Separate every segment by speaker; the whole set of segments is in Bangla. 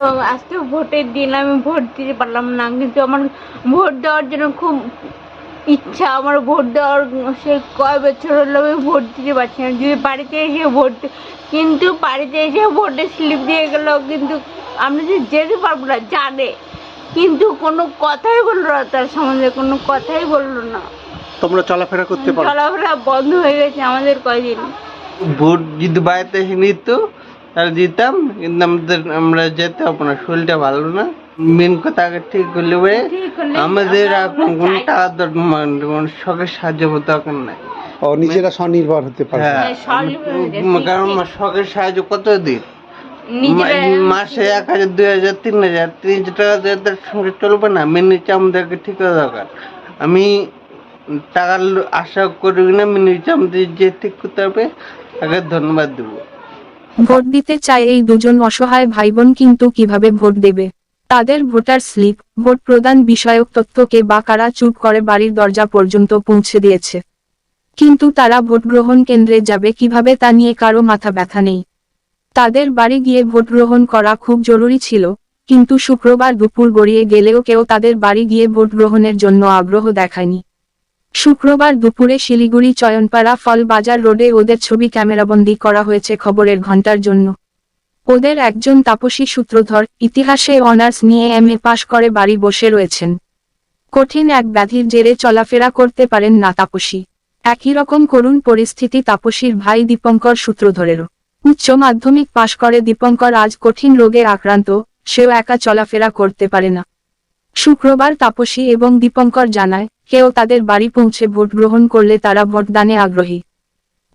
Speaker 1: তো আজকে ভোটের দিন আমি ভোট দিতে পারলাম না কিন্তু আমার ভোট দেওয়ার জন্য খুব ইচ্ছা। আমার ভোট দেওয়ার সে কয় বছর হলো আমি ভোট দিতে পারছি না। যদি বাড়িতে এসে ভোট কিন্তু বাড়িতে এসে ভোটের স্লিপ দিয়ে গেল কিন্তু আমি যে যেতে পারব না জানে। কিন্তু কোনো কথাই বলল না তার সম্বন্ধে কোনো কথাই বলল না।
Speaker 2: তোমরা চলাফেরা করতে পারো।
Speaker 1: চলাফেরা বন্ধ হয়ে গেছে আমাদের কয়দিন।
Speaker 3: ভোট যদি বাড়িতে এসে নিত তাহলে দিতাম কিন্তু আমাদের আমরা যেতে পারব না শরীরটা ভালো না। মেন কথা আগে ঠিক করলে পরে আমাদের এখন কোনো টাকা দরকার কোনো শখের সাহায্য করতে দরকার নাই।
Speaker 2: ও নিজেরা স্বনির্ভর হতে পারবে।
Speaker 3: হ্যাঁ।
Speaker 1: হ্যাঁ,
Speaker 3: কারণ শখের সাহায্য কত দিন? মাসে এক হাজার দুই হাজার তিন হাজার তিন হাজার টাকা তার সঙ্গে চলবে না। মেনে আমাদেরকে ঠিক করা দরকার। আমি টাকার আশা করি না মেনে আমাদের যে ঠিক করতে হবে তাকে ধন্যবাদ দেবো।
Speaker 4: ভোট দিতে চায় এই দুজন অসহায় ভাইবোন কিন্তু কীভাবে ভোট দেবে? তাদের ভোটার স্লিপ, ভোট প্রদান বিষয়ক তথ্যকে বা কারা চুপ করে বাড়ির দরজা পর্যন্ত পৌঁছে দিয়েছে। কিন্তু তারা ভোট গ্রহণ কেন্দ্রে যাবে কীভাবে তা নিয়ে কারও মাথা ব্যথা নেই। তাদের বাড়ি গিয়ে ভোট গ্রহণ করা খুব জরুরি ছিল, কিন্তু শুক্রবার দুপুর গড়িয়ে গেলেও কেউ তাদের বাড়ি গিয়ে ভোট গ্রহণের জন্য আগ্রহ দেখায়নি। শুক্রবার দুপুরে শিলিগুড়ি চয়নপাড়া ফল বাজার রোডে ওদের ছবি ক্যামেরাবন্দি করা হয়েছে খবরের ঘণ্টার জন্য। ওদের একজন তাপসী সূত্রধর, ইতিহাসে অনার্স নিয়ে এম এ পাশ করে বাড়ি বসে রয়েছেন। কঠিন এক ব্যাধির জেরে চলাফেরা করতে পারেন না তাপসী। একই রকম করুণ পরিস্থিতি তাপসীর ভাই দীপঙ্কর সূত্রধরেরও। উচ্চ মাধ্যমিক পাশ করে দীপঙ্কর আজ কঠিন রোগে আক্রান্ত, সেও একা চলাফেরা করতে পারে না। শুক্রবার তাপসী এবং দীপঙ্কর জানায় কেউ তাদের বাড়ি পৌঁছে ভোট গ্রহণ করলে তারা ভোটদানে আগ্রহী।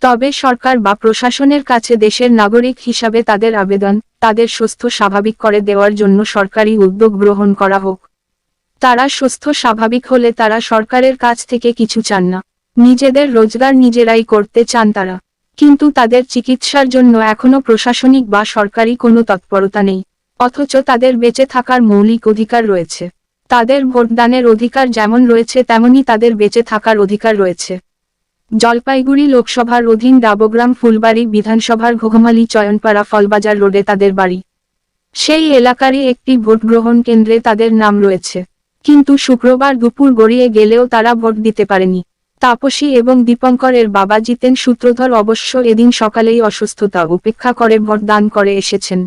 Speaker 4: তবে সরকার বা প্রশাসনের কাছে দেশের নাগরিক হিসাবে তাদের আবেদন, তাদের সুস্থ স্বাভাবিক করে দেওয়ার জন্য সরকারি উদ্যোগ গ্রহণ করা হোক। তারা সুস্থ স্বাভাবিক হলে তারা সরকারের কাছ থেকে কিছু চান না। নিজেদের রোজগার নিজেরাই করতে চান তারা। কিন্তু তাদের চিকিৎসার জন্য এখনও প্রশাসনিক বা সরকারি কোনো তৎপরতা নেই। অথচ তাদের বেঁচে থাকার মৌলিক অধিকার রয়েছে। তাদের ভোটদানের অধিকার যেমন রয়েছে, তেমনি তাদের বেঁচে থাকার অধিকার রয়েছে। জলপাইগুড়ি লোকসভার অধীন ডাবগ্রাম ফুলবাড়ি বিধানসভার ঘোঘমালি চয়নপাড়া ফলবাজার রোডে তাদের বাড়ি। সেই এলাকারই একটি ভোট গ্রহণ কেন্দ্রে তাদের নাম রয়েছে। কিন্তু শুক্রবার দুপুর গড়িয়ে গেলেও তারা ভোট দিতে পারেনি। তাপসী এবং দীপঙ্করের বাবা জিতেন সূত্রধর অবশ্য এদিন সকালেই অসুস্থতা উপেক্ষা করে ভোটদান করে এসেছেন।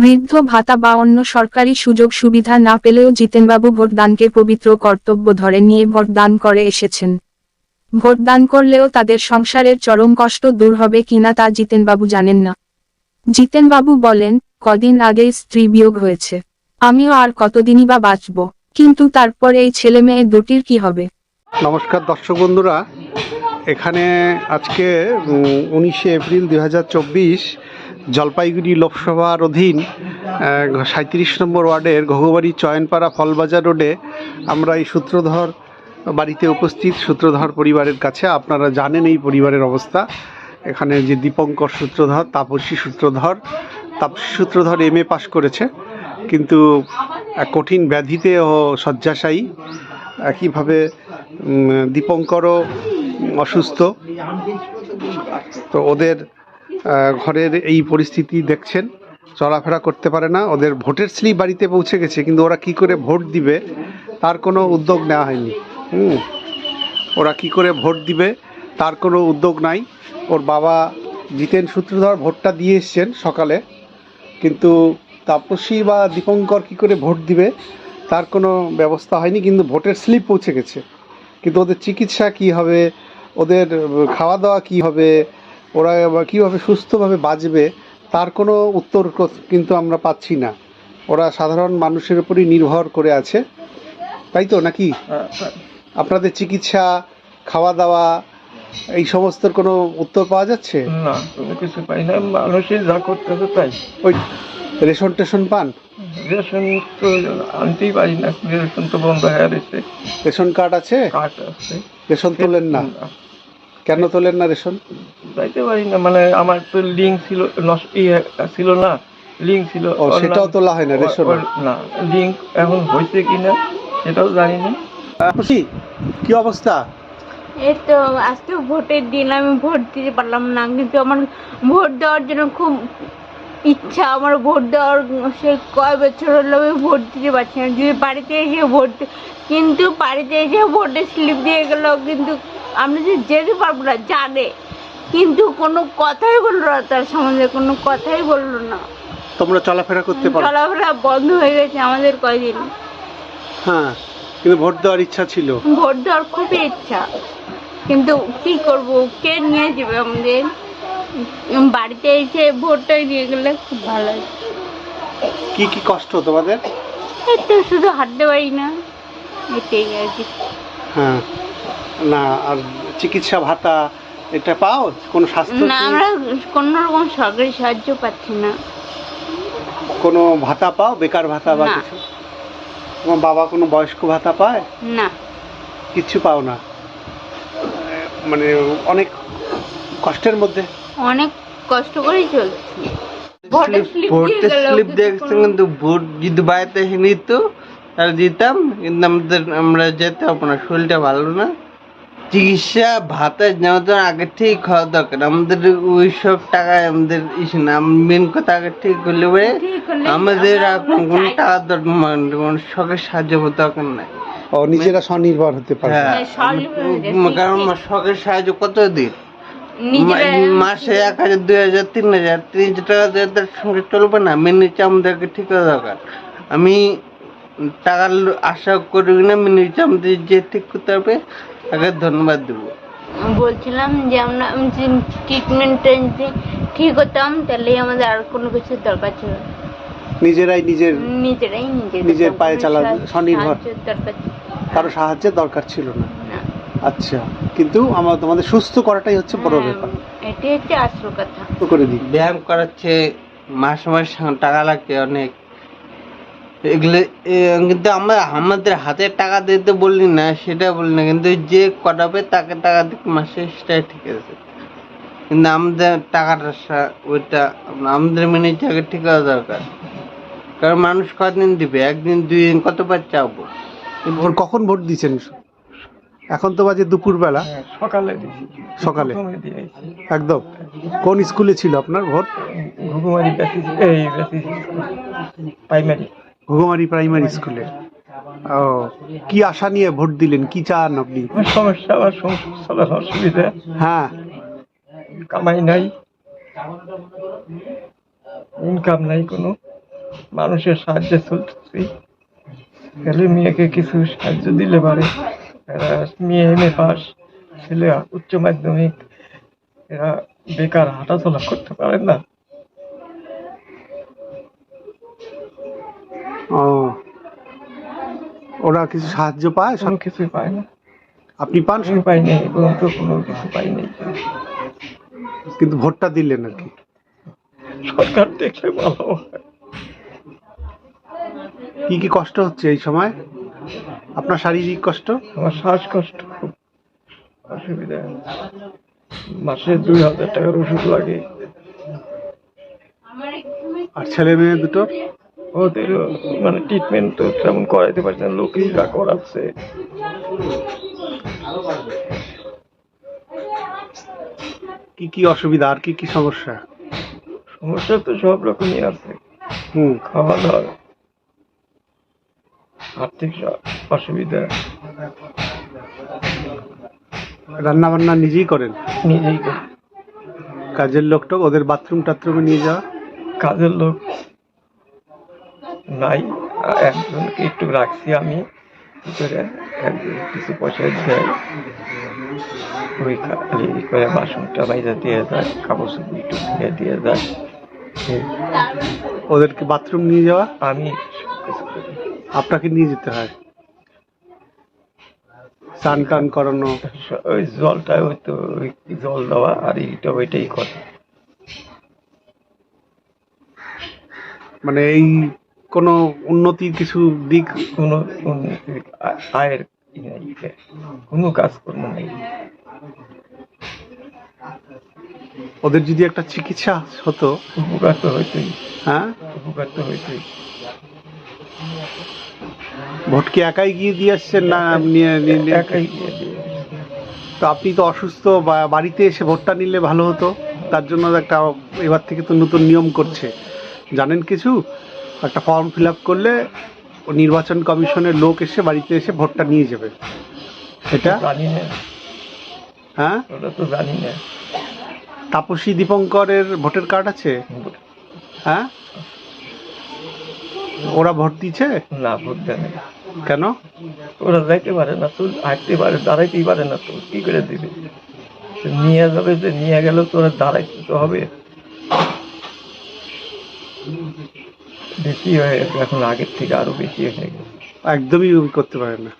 Speaker 4: বৃদ্ধ ভাতা বা অন্য সরকারি সুযোগ সুবিধা না পেলেও জিতেনবাবু ভোটদানকে পবিত্র কর্তব্য ধরে নিয়ে ভোটদান করে এসেছেন। ভোটদান করলেও তাদের সংসারের চরম কষ্ট দূর হবে কিনা তা জিতেনবাবু জানেন না। জিতেনবাবু বলেন, কদিন আগেই স্ত্রী বিয়োগ হয়েছে। আমিও আর কতদিনই বা বাঁচব, কিন্তু তারপর এই ছেলে মেয়ে দুটির কি হবে?
Speaker 2: নমস্কার দর্শক বন্ধুরা, এখানে আজকে উনিশে এপ্রিল দুই হাজার চব্বিশ জলপাইগুড়ি লোকসভার অধীন সাঁত্রিশ নম্বর ওয়ার্ডের ঘঘবাড়ি চয়নপাড়া ফলবাজার রোডে আমরা এই সূত্রধর বাড়িতে উপস্থিত, সূত্রধর পরিবারের কাছে, আপনারা জানেন এই পরিবারের অবস্থা। এখানে যে দীপঙ্কর সূত্রধর, তাপসী সূত্রধর তাপসী সূত্রধর এম এ পাশ করেছে, কিন্তু কঠিন ব্যাধিতে ও শয্যাশায়ী, একইভাবে দীপঙ্করও অসুস্থ। তো ওদের ঘরের এই পরিস্থিতি দেখছেন, চলাফেরা করতে পারে না, ওদের ভোটের স্লিপ বাড়িতে পৌঁছে গেছে, কিন্তু ওরা কি করে ভোট দিবে, তার কোনো উদ্যোগ নেওয়া হয়নি। হুম, ওরা কি করে ভোট দিবে, তার কোনো উদ্যোগ নাই। ওর বাবা জিতেন সূত্রধর ভোটটা দিয়ে এসছেন সকালে, কিন্তু তাপসী বা দীপঙ্কর কি করে ভোট দিবে, তার কোনো ব্যবস্থা হয়নি, কিন্তু ভোটের স্লিপ পৌঁছে গেছে। কিন্তু ওদের চিকিৎসা কি হবে, ওদের খাওয়া দাওয়া কি হবে ওরা কীভাবে সুস্থভাবে বাঁচবে তার কোনো উত্তর কিন্তু আমরা পাচ্ছি না। ওরা সাধারণ মানুষের উপরই নির্ভর করে আছে। তাই তো নাকি? আপনাদের চিকিৎসা খাওয়া দাওয়া এই সমস্ত কোনো উত্তর পাওয়া যাচ্ছে?
Speaker 5: না কিছু পাই না। মানুষের যা করতেছে তাই।
Speaker 2: ওই রেশন টেশন পান?
Speaker 5: রেশন তো আনতেই পারি না। রেশন তো বন্ধ হয়ে গেছে।
Speaker 2: রেশন কার্ড আছে?
Speaker 5: কাঠ আছে।
Speaker 2: রেশন তোলেন না। কেন তোলেন না রেশন?
Speaker 5: যাইতে পারি না মানে আমার তো লিঙ্ক ছিল নষ্ট ইয়ে ছিল না লিঙ্ক ছিল
Speaker 2: ও সেটাও তোলা হয় না রেশন?
Speaker 5: না লিঙ্ক এখন হয়েছে কিনা সেটাও জানি না।
Speaker 2: খুশি কি অবস্থা?
Speaker 1: এই তো আজকে ভোটের দিন আমি ভোট দিতে পারলাম না কিন্তু আমার ভোট দেওয়ার জন্য খুব ইচ্ছা আমার ভোট দেওয়ার সে কয় বছর হলো আমি ভোট দিতে পারছি না। যদি বাড়িতে এসে ভোট কিন্তু বাড়িতে এসে ভোটের স্লিপ দিয়ে গেল কিন্তু আমরা যে যেতে পারব না জানে কিন্তু কোনো কথাই বলল না তার সম্বন্ধে কোনো কথাই বলল না।
Speaker 2: তোমরা চলাফেরা করতে পারো।
Speaker 1: চলাফেরা বন্ধ হয়ে গেছে আমাদের কয়দিন।
Speaker 2: হ্যাঁ কিন্তু ভোট দেওয়ার ইচ্ছা ছিল।
Speaker 1: ভোট দেওয়ার খুবই ইচ্ছা। কিন্তু কি করব কে নিয়ে যাবে আমাদের? বাড়িতে এসে ভোটটাই দিয়ে গেলে খুব ভালো হয়।
Speaker 2: কি কি কষ্ট তোমাদের?
Speaker 1: এই তো শুধু হাঁটতে পারি না এটাই আর কি
Speaker 2: হ্যাঁ। না আর চিকিৎসা ভাতা এটা পাও? কোনো স্বাস্থ্য
Speaker 1: না আমরা কোনো রকম সরকারি সাহায্য পাচ্ছি না।
Speaker 2: কোনো ভাতা পাও? বেকার ভাতা বা
Speaker 1: না।
Speaker 2: কিছু? তোমার বাবা কোনো বয়স্ক ভাতা পায়?
Speaker 1: না।
Speaker 2: কিচ্ছু পাও না? মানে অনেক কষ্টের মধ্যে?
Speaker 1: অনেক কষ্ট করেই চলছি। ভোটের স্লিপ দিয়ে গেল
Speaker 3: স্লিপ দেখছে কিন্তু ভোট যদি বাড়িতে নিত তাহলে দিতাম কিন্তু আমাদের আমরা যেতে পারব না শরীরটা ভালো না। চিকিৎসা ভাতা নেওয়ার জন্য আগে ঠিক হওয়া দরকার। আমাদের ওই সব টাকায় আমাদের মেন কথা আগে ঠিক করলে পরে আমাদের কোনো টাকার দরকার মানে কোনো শখের সাহায্য দরকার নাই।
Speaker 2: ও নিজেরা স্বনির্ভর হতে পারে
Speaker 3: হ্যাঁ
Speaker 1: হ্যাঁ, হয়ে
Speaker 3: কারণ। শখের সাহায্য কত দিন? মাসে এক হাজার দুই হাজার তিন হাজার তিন হাজার টাকা দিয়ে সঙ্গে চলবে না। মেনে আমাদেরকে ঠিক করা দরকার। আমি টাকার আশা করি না মেনে আমাদের যে ঠিক করতে পারবে। তাকে ধন্যবাদ দেবো।
Speaker 1: বলছিলাম যে আমরা ট্রিটমেন্টটা যদি ঠিক হতাম তাহলে আমাদের আর কোনো কিছুর দরকার ছিল না।
Speaker 2: নিজেরাই নিজের
Speaker 1: নিজেরাই নিজের
Speaker 2: নিজের পায়ে চালা- স্বনির্ভর।
Speaker 1: সাহায্যের দরকার ছিল।
Speaker 2: কারও সাহায্যের দরকার ছিল না।
Speaker 1: না।
Speaker 2: আচ্ছা কিন্তু আমার তোমাদের সুস্থ করাটাই হচ্ছে বড়
Speaker 1: হ্যাঁ,
Speaker 2: ব্যাপার।
Speaker 1: এটি হচ্ছে আসল কথা।
Speaker 2: তো করে দিই।
Speaker 3: ব্যায়াম করাচ্ছে মাসে মাসে টাকা লাগছে অনেক। এগুলো এ, কিন্তু আমরা আমাদের হাতে টাকা দিতে বললি না সেটা বলি না কিন্তু যে কটাবে তাকে টাকা দিতে মাসে সেটাই ঠিক আছে। কিন্তু আমাদের টাকাটা সা- ওইটা আমাদের মেনে টাকা ঠিক করা দরকার। কারণ মানুষ কদিন দিবে? একদিন দুই দিন কতবার চাবো?
Speaker 2: ভোট কখন ভোট দিয়েছেন? এখন তো বাজে দুপুরবেলা।
Speaker 5: হ্যাঁ, সকালে
Speaker 2: সকালে? একদম। কোন স্কুলে ছিল আপনার ভোট?
Speaker 5: ঘুঘুমারি এই প্রাইমারি।
Speaker 2: ঘুঘুমারি প্রাইমারি স্কুলে ও কি আশা নিয়ে ভোট দিলেন? কি চান আপনি?
Speaker 5: সমস্যা আমার সংসার চলার অসুবিধা।
Speaker 2: হ্যাঁ।
Speaker 5: কামাই নাই। ইনকাম নাই কোনো। মানুষের সাহায্যে চলতেছি। ছেলে মেয়েকে কিছু সাহায্য দিলে পারে। মেয়ে এম এ পাস। ছেলে উচ্চ মাধ্যমিক। এরা বেকার হাঁটাচলা করতে পারে না।
Speaker 2: ও। ওরা কিছু সাহায্য পায়?
Speaker 5: কোনো কিছুই পায় না।
Speaker 2: আপনি পান?
Speaker 5: আমি পাই নাই পর্যন্ত কোনো কিছু পাই নাই।
Speaker 2: কিন্তু ভোটটা দিলেন আর কি।
Speaker 5: সরকার দেখলে ভালো হয়।
Speaker 2: কি কি কষ্ট হচ্ছে এই সময়? আপনার শারীরিক কষ্ট?
Speaker 5: আমার শ্বাসকষ্ট খুব। অসুবিধা মাসে দুই হাজার টাকার ওষুধ লাগে।
Speaker 2: আর ছেলে মেয়ে দুটো
Speaker 5: ওদের মানে ট্রিটমেন্ট তো তেমন করাইতে পারছে না লোকেই লোকেরা করাচ্ছে।
Speaker 2: কি কি অসুবিধা আর কি কি সমস্যা?
Speaker 5: সমস্যা তো সব রকমই আছে।
Speaker 2: হুম।
Speaker 5: খাওয়া দাওয়া আর্থিক অসুবিধা।
Speaker 2: রান্না বান্না নিজেই করেন?
Speaker 5: নিজেই করি।
Speaker 2: কাজের লোকটা ওদের বাথরুম টাথরুমে নিয়ে যাওয়া?
Speaker 5: কাজের লোক নাই। একজনকে একটু রাখছি আমি। ভিতরে একজন কিছু পয়সা দেয় ওই খালি করে বাসনটা বাইরে দিয়ে যায় কাপড় চোপড় একটু ধুয়ে দিয়ে যায়।
Speaker 2: ওদেরকে বাথরুম নিয়ে যাওয়া?
Speaker 5: আমি
Speaker 2: আপনাকে নিয়ে যেতে হয়। স্নান টান করানো।
Speaker 5: ওই জলটা ওই তো জল দেওয়া আর এইটা ওইটাই করে।
Speaker 2: মানে এই কোনো উন্নতির কিছু দিক?
Speaker 5: কোনো আয়ের ই নাই এতে। কোনো কাজকর্ম নেই।
Speaker 2: ওদের যদি একটা চিকিৎসা হতো?
Speaker 5: উপকার তো হইতোই।
Speaker 2: হ্যাঁ?
Speaker 5: উপকার তো হইতোই।
Speaker 2: ভোট কি একাই গিয়ে দিয়ে আসছেন না
Speaker 5: একাই
Speaker 2: তো আপনি তো অসুস্থ বাড়িতে এসে ভোটটা নিলে ভালো হতো। তার জন্য একটা এবার থেকে তো নতুন নিয়ম করছে। জানেন কিছু? একটা ফর্ম ফিল আপ করলে নির্বাচন কমিশনের লোক এসে বাড়িতে এসে ভোটটা নিয়ে যাবে।
Speaker 5: সেটা
Speaker 2: হ্যাঁ?
Speaker 5: ওটা তো জানি না।
Speaker 2: তাপসী দীপঙ্করের ভোটার কার্ড আছে? হ্যাঁ? ওরা ভোট দিচ্ছে
Speaker 5: না ভোট দেয়।
Speaker 2: কেন?
Speaker 5: ওরা যাইতে পারে না তো হাঁটতে পারে দাঁড়াইতেই পারে না তো কি করে দিবে? নিয়ে যাবে যে নিয়ে গেল তো ওরা দাঁড়াইতে তো হবে। বেশি হয়ে গেছে এখন আগের থেকে আরও বেশি হয়ে গেছে।
Speaker 2: একদমই করতে পারে না।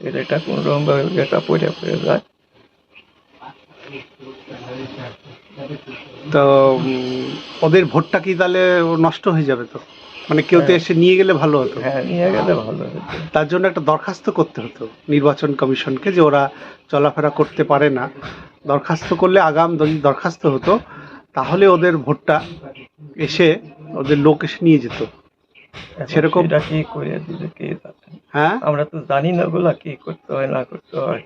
Speaker 5: এটা এটা কোন রকম ভাবে এটা পড়ে পড়ে যায়।
Speaker 2: তো ওদের ভোটটা কি তাহলে নষ্ট হয়ে যাবে তো? মানে কেউ তো
Speaker 5: হ্যাঁ।
Speaker 2: এসে নিয়ে গেলে ভালো হতো।
Speaker 5: হ্যাঁ নিয়ে গেলে ভালো হতো।
Speaker 2: তার জন্য একটা দরখাস্ত করতে হতো নির্বাচন কমিশনকে যে ওরা চলাফেরা করতে পারে না। দরখাস্ত করলে আগাম যদি দরখাস্ত হতো তাহলে ওদের ভোটটা এসে ওদের লোক এসে নিয়ে যেত। সেরকম-
Speaker 5: সেটা কি করে দিবে কে
Speaker 2: হ্যাঁ?
Speaker 5: আমরা তো জানি না ওগুলা কি করতে হয় না করতে হয়।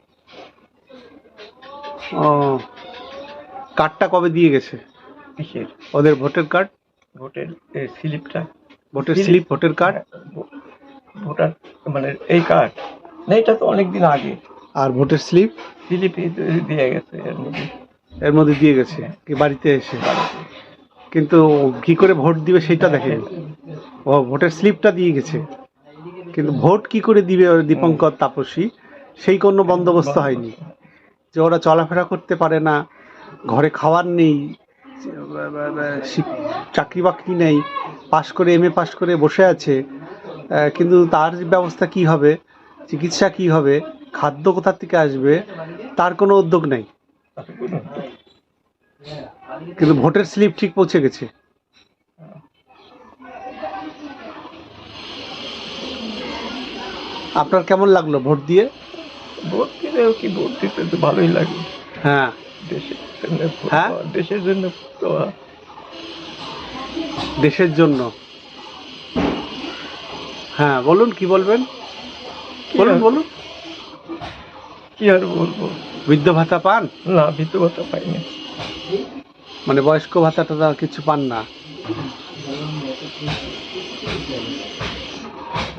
Speaker 2: ও কার্ডটা কবে দিয়ে গেছে?
Speaker 5: কিসের?
Speaker 2: ওদের ভোটার কার্ড
Speaker 5: ভোটের এই স্লিপটা।
Speaker 2: ভোটের স্লিপ ভোটার কার্ড
Speaker 5: ভোটার মানে এই কার্ড না এটা তো অনেকদিন আগে।
Speaker 2: আর ভোটের স্লিপ?
Speaker 5: স্লিপ দিয়ে গেছে এর মধ্যে।
Speaker 2: এর মধ্যে দিয়ে গেছে কি বাড়িতে এসে? কিন্তু কি করে ভোট দিবে সেটা দেখেনি। ও ভোটের স্লিপটা দিয়ে গেছে। কিন্তু ভোট কি করে দিবে দীপঙ্কর তাপসী, সেই কোনো বন্দোবস্ত হয়নি। যে ওরা চলাফেরা করতে পারে না, ঘরে খাওয়ার নেই চাকরি বাকরি নেই, পাশ করে এম এ পাশ করে বসে আছে কিন্তু তার ব্যবস্থা কি হবে, চিকিৎসা কি হবে, খাদ্য কোথা থেকে আসবে, তার কোনো উদ্যোগ নেই। কিন্তু ভোটের স্লিপ ঠিক পৌঁছে গেছে। আপনার কেমন লাগল ভোট দিয়ে?
Speaker 5: ভোট দিলেও কি ভোট দিতে তো ভালোই লাগে।
Speaker 2: হ্যাঁ।
Speaker 5: দেশের জন্য
Speaker 2: হ্যাঁ?
Speaker 5: দেশের জন্য।
Speaker 2: দেশের জন্য। হ্যাঁ বলুন কি বলবেন? বলুন বলুন।
Speaker 5: কি আর বলব?
Speaker 2: বৃদ্ধ ভাতা পান?
Speaker 5: না বৃদ্ধ ভাতা পাইনি।
Speaker 2: মানে বয়স্ক ভাতাটা কিছু পান না।